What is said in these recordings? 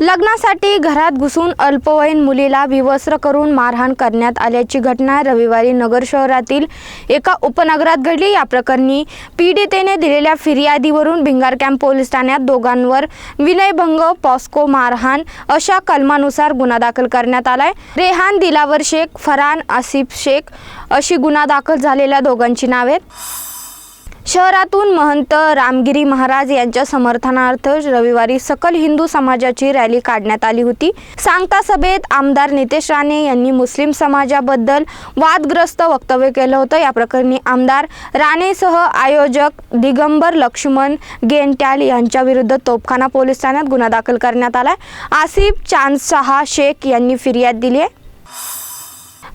लग्नासाठी घरात घुसून अल्पवयीन मुलीला विवस्त्र करून मारहाण करण्यात आल्याची घटना रविवारी नगर शहरातील एका उपनगरात घडली. या प्रकरणी पीडितेने दिलेल्या फिर्यादीवरून भिंगार कॅम्प पोलीस ठाण्यात दोघांवर विनयभंग पॉस्को मारहाण अशा कलमानुसार गुन्हा दाखल करण्यात आलाय. रेहान दिलावर शेख फरान आसिफ शेख अशी गुन्हा दाखल झालेल्या दोघांची नावे शहरातून महंत रामगिरी महाराज यांच्या समर्थनार्थ रविवारी सकल हिंदू समाजाची रॅली काढण्यात आली होती. सांगता सभेत आमदार नितेश राणे यांनी मुस्लिम समाजाबद्दल वादग्रस्त वक्तव्य केलं होतं. या प्रकरणी आमदार राणेसह आयोजक दिगंबर लक्ष्मण गेंट्याल यांच्या विरुद्ध तोपखाना पोलीस ठाण्यात गुन्हा दाखल करण्यात आलाय. आसिफ चांदशहा शेख यांनी फिर्याद दिली आहे.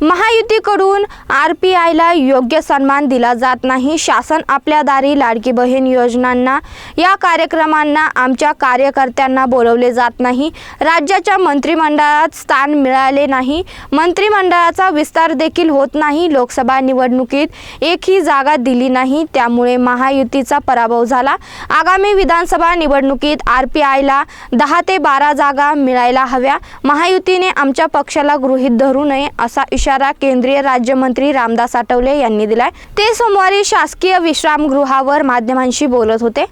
महायुतीकडून आर पी आयला योग्य सन्मान दिला जात नाही. शासन आपल्या दारी लाडकी बहीण योजनांना या कार्यक्रमांना आमच्या कार्यकर्त्यांना बोलवले जात नाही. राज्याच्या मंत्रिमंडळात स्थान मिळाले नाही. मंत्रिमंडळाचा विस्तार देखील होत नाही. लोकसभा निवडणुकीत एकही जागा दिली नाही. त्यामुळे महायुतीचा पराभव झाला. आगामी विधानसभा निवडणुकीत आर पी आयला दहा ते बारा जागा मिळायला हव्या. महायुतीने आमच्या पक्षाला गृहीत धरू नये असा इशारा केंद्रीय राज्यमंत्री रामदास आठवले यांनी दिलाय. ते सोमवारी शासकीय विश्रामगृहावर माध्यमांशी बोलत होते.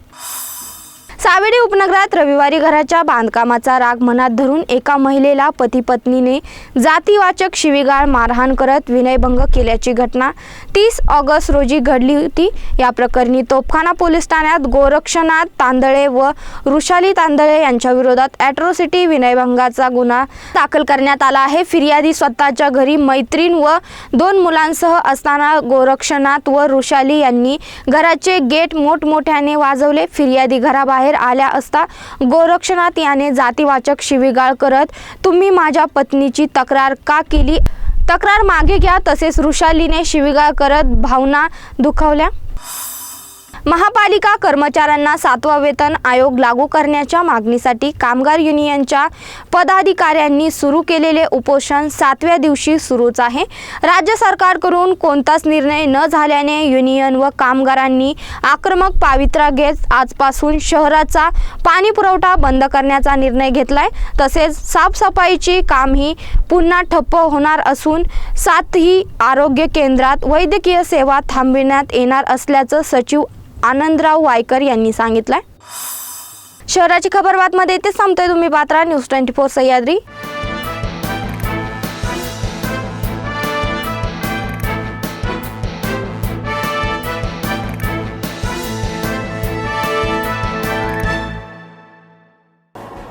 सावेडी उपनगरात रविवारी घराच्या बांधकामाचा राग मनात धरून एका महिलेला पती पत्नीने जातीवाचक शिवीगाळ मारहाण करत विनयभंग केल्याची घटना तीस ऑगस्ट रोजी घडली होती. या प्रकरणी तोफखाना पोलीस ठाण्यात गोरक्षनाथ तांदळे व ऋषाली तांदळे यांच्या विरोधात ॲट्रोसिटी विनयभंगाचा गुन्हा दाखल करण्यात आला आहे. फिर्यादी स्वतःच्या घरी मैत्रीण व दोन मुलांसह असताना गोरक्षनाथ व ऋषाली यांनी घराचे गेट मोठमोठ्याने वाजवले. फिर्यादी घराबाहेर आल्या असता गोरक्षनाथ याने जातीवाचक शिवीगाळ करत तुम्ही माझ्या पत्नीची तक्रार का केली? तक्रार मागे घ्या. तसेच वृषालीने शिवीगाळ करत भावना दुखावल्या. महापालिका कर्मचाऱ्यांना सातवा वेतन आयोग लागू करण्याच्या मागणीसाठी कामगार युनियनच्या पदाधिकाऱ्यांनी सुरू केलेले उपोषण सातव्या दिवशी सुरूच आहे. राज्य सरकारकडून कोणताच निर्णय न झाल्याने युनियन व कामगारांनी आक्रमक पावित्रा घेत आजपासून शहराचा पाणी पुरवठा बंद करण्याचा निर्णय घेतलाय. तसेच साफसफाईची कामही पुन्हा ठप्प होणार असून सातही आरोग्य केंद्रात वैद्यकीय सेवा थांबविण्यात येणार असल्याचं सचिव आनंदराव वायकर यांनी सांगितलंय. शहराची खबर बातमध्ये इथे संपतोय तुम्ही Patra. News twenty four Sahyadri.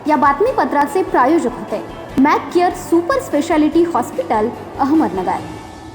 या बातमीपत्राचे प्रायोजक होते. Mac Care super speciality hospital Ahmednagar.